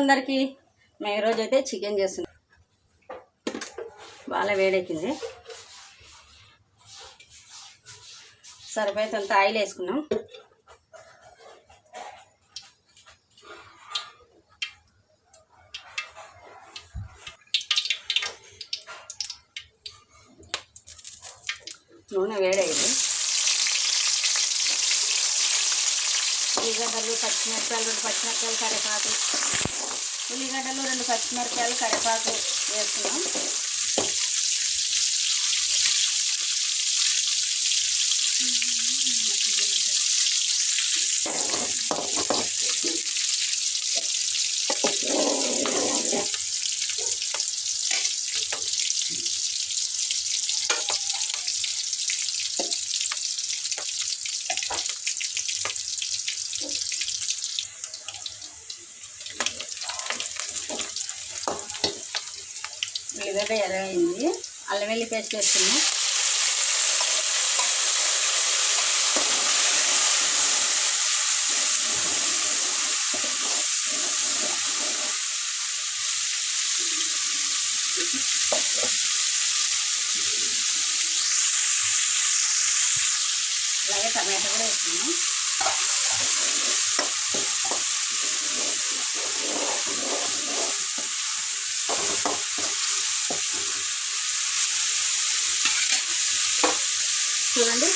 అందరికీ? మేము ఈరోజు అయితే చికెన్ చేస్తున్నాం. బాగా వేడెక్కింది. సరిపోయేంత ఆయిల్ వేసుకున్నాం. నూనె వేడైంది. ఉల్లిగడ్డలు పచ్చిమిరపకాయలు రెండు పచ్చిమిరపకాయలు కరివేపాకు. ఉల్లిగడ్డలు రెండు పచ్చిమిరపకాయలు కరివేపాకు వేస్తున్నాం ఉల్లిగడ్డ ఎర్రగైంది అల్లం వెల్లి పేస్ట్ వేస్తున్నాం అలాగే టమాటా కూడా వేస్తున్నాం చూడండి.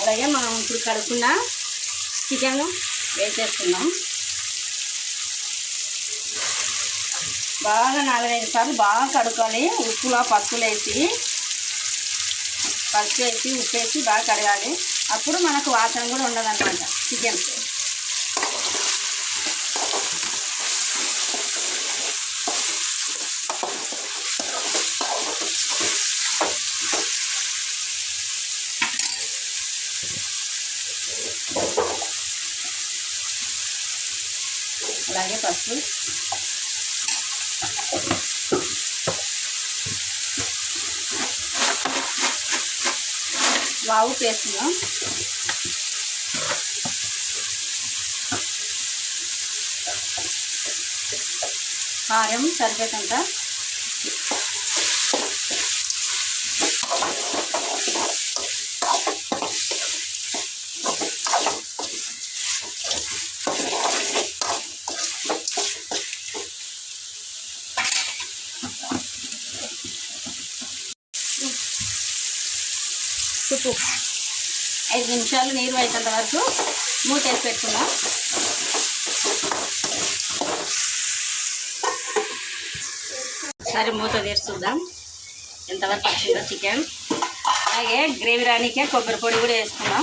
అలాగే మనం ఇప్పుడు కడుక్కున్న చికెన్ వేసేస్తున్నాం. బాగా నాలుగైదు సార్లు బాగా కడుక్కోవాలి ఉప్పులో పప్పులు వేసి పసుపు వేసి ఉప్పు వేసి బాగా కడగాలి. అప్పుడు మనకు వాసన కూడా ఉండదన్నమాట చికెన్. అలాగే పసుపు. వావు వేస్తున్నాం కారం సరిపోతుంట ఉప్పు ఐదు నిమిషాలు నీరు అయినంత వరకు మూత వేసి పెట్టుకుందాం. సరే మూత తీర్చుద్దాం ఎంతవరకు వచ్చిందో చికెన్. అలాగే గ్రేవీ రానికే కొబ్బరి పొడి కూడా వేసుకున్నాం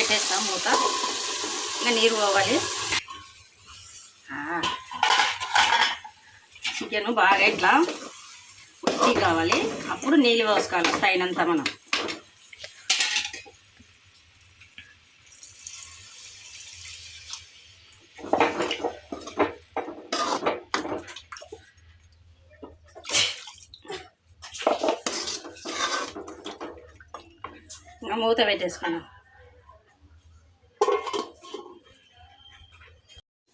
పెట్టేస్తాం మూత. ఇంకా నీరు పోవాలి. చికెన్ బాగా ఇట్లా ఉట్టి కావాలి. అప్పుడు నీళ్ళు పోసుకోవాలి తగినంత మనం. ఇంకా మూత పెట్టేసుకున్నాం.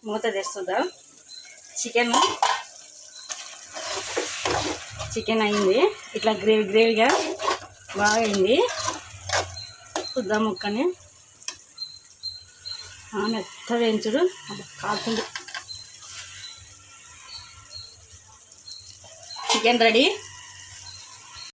మూత తెస్తుందా చికెన్ చికెన్ అయింది. ఇట్లా గ్రేవీ గ్రేవీగా బాగా అయింది. చూద్దాం ముక్కని. ఆ, మెత్త వేయించుడు కాకుండా చికెన్ రెడీ